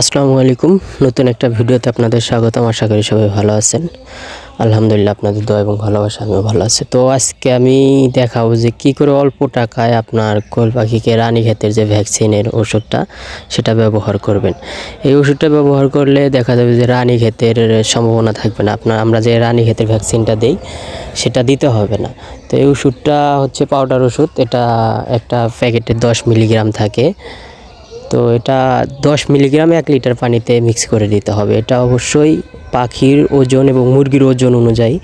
আসসালামু আলাইকুম। নতুন একটা ভিডিওতে আপনাদের স্বাগতম। আশা করি সবাই ভালো আছেন। আলহামদুলিল্লাহ আপনাদের দোয়া এবং ভালোবাসা, আমিও ভালো আছি। তো আজকে আমি দেখাবো যে কি করে অল্প টাকায় আপনার কোল পাখিকে রানীক্ষেতের যে ভ্যাকসিনের ওষুধটা, সেটা ব্যবহার করবেন। এই ওষুধটা ব্যবহার করলে দেখা যাবে যে রানীক্ষেতের সম্ভাবনা থাকবে না। আপনার, আমরা যে রানীক্ষেতের ভ্যাকসিনটা দেই, সেটা দিতে হবে না। তো এই ওষুধটা হচ্ছে পাউডার ওষুধ। এটা একটা প্যাকেটে দশ মিলিগ্রাম থাকে। তো এটা দশ মিলিগ্রাম এক লিটার পানিতে মিক্স করে দিতে হবে। এটা অবশ্যই পাখির ওজন এবং মুরগির ওজন অনুযায়ী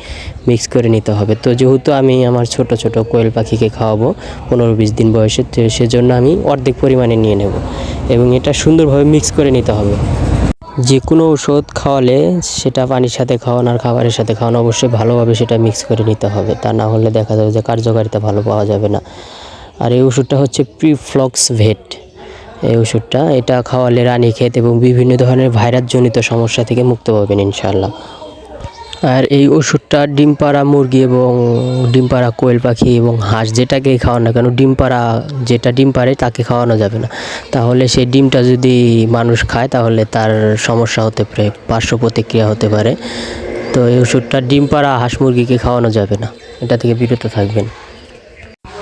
মিক্স করে নিতে হবে। তো যেহেতু আমি আমার ছোট ছোট কোয়েল পাখিকে খাওয়াবো পনেরো বিশ দিন বয়সে, তো সেজন্য আমি অর্ধেক পরিমাণে নিয়ে নেব এবং এটা সুন্দরভাবে মিক্স করে নিতে হবে। যে কোনো ওষুধ খাওয়ালে সেটা পানির সাথে খাওয়ানো আর খাবারের সাথে খাওয়ানো অবশ্যই ভালোভাবে সেটা মিক্স করে নিতে হবে। তা না হলে দেখা যাবে যে কার্যকারিতা ভালো পাওয়া যাবে না। আর এই ওষুধটা হচ্ছে প্রিফ্লক্স ভেট এই ওষুধটা, এটা খাওয়ালে রানীক্ষেত এবং বিভিন্ন ধরনের ভাইরাসজনিত সমস্যা থেকে মুক্ত পাবেন ইনশাল্লাহ আর এই ওষুধটা ডিম পাড়া মুরগি এবং ডিম পাড়া কোয়েল পাখি এবং হাঁস যেটাকে খাওয়ান না কেন ডিম পাড়া যেটা ডিম পাড়ে তাকে খাওয়ানো যাবে না। তাহলে সেই ডিমটা যদি মানুষ খায়, তাহলে তার সমস্যা হতে পারে, পার্শ্ব প্রতিক্রিয়া হতে পারে। তো এই ওষুধটা ডিম পাড়া হাঁস মুরগিকে খাওয়ানো যাবে না, এটা থেকে বিরত থাকবেন।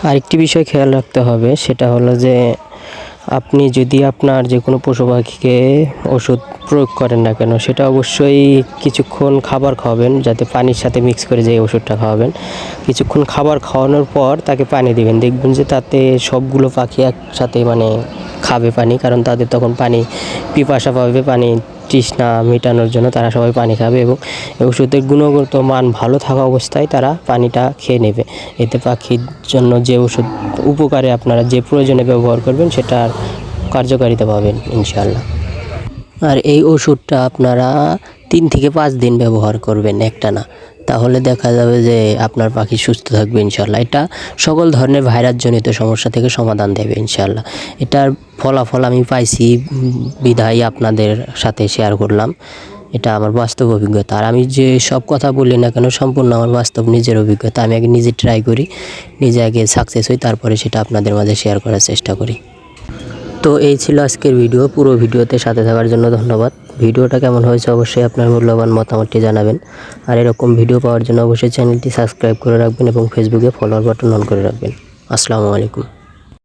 আরেকটি বিষয় খেয়াল রাখতে হবে, সেটা হলো যে আপনি যদি আপনার যে কোনো পশু পাখিকে ওষুধ প্রয়োগ করেন না কেন, সেটা অবশ্যই কিছুক্ষণ খাবার খাওয়াবেন, যাতে পানির সাথে মিক্স করে যে ওষুধটা খাওয়াবেন। কিছুক্ষণ খাবার খাওয়ানোর পর তাকে পানি দিবেন। দেখবেন যে তাতে সবগুলো পাখি একসাথে মানে খাবে পানি, কারণ তাদের তখন পানি, পিপাসা পাবে, পানি তৃষ্ণা মেটানোর জন্য তারা সবাই পানি খাবে এবং ওষুধের গুণগত মান ভালো থাকা অবস্থায় তারা পানিটা খেয়ে নেবে। এতে পাখির জন্য যে ওষুধ উপকারে আপনারা যে প্রয়োজনে ব্যবহার করবেন সেটার কার্যকারিতা পাবেন ইনশাল্লাহ আর এই ওষুধটা আপনারা তিন থেকে পাঁচ দিন ব্যবহার করবেন একটা না তাহলে দেখা যাবে যে আপনার পাখি সুস্থ থাকবে ইনশাল্লাহ এটা সকল ধরনের ভাইরাসজনিত সমস্যা থেকে সমাধান দেবে ইনশাল্লাহ এটার ফলাফল আমি পাইছি বিধায় আপনাদের সাথে শেয়ার করলাম। এটা আমার বাস্তব অভিজ্ঞতা। আর আমি যে সব কথা বলি না কেন, সম্পূর্ণ আমার বাস্তব নিজের অভিজ্ঞতা। আমি আগে নিজে ট্রাই করি, নিজে আগে সাকসেস হই, তারপরে সেটা আপনাদের মাঝে শেয়ার করার চেষ্টা করি। তো এই ছিল আজকের ভিডিও পুরো ভিডিওতে সাথে থাকার জন্য ধন্যবাদ। ভিডিওটা কেমন হয়েছে অবশ্যই আপনার মূল্যবান মতামতটি জানাবেন। আর এরকম ভিডিও পাওয়ার জন্য অবশ্যই চ্যানেলটি সাবস্ক্রাইব করে রাখবেন এবং ফেসবুকে ফলোয়ার বাটন অন করে রাখবেন। আসসালামু আলাইকুম।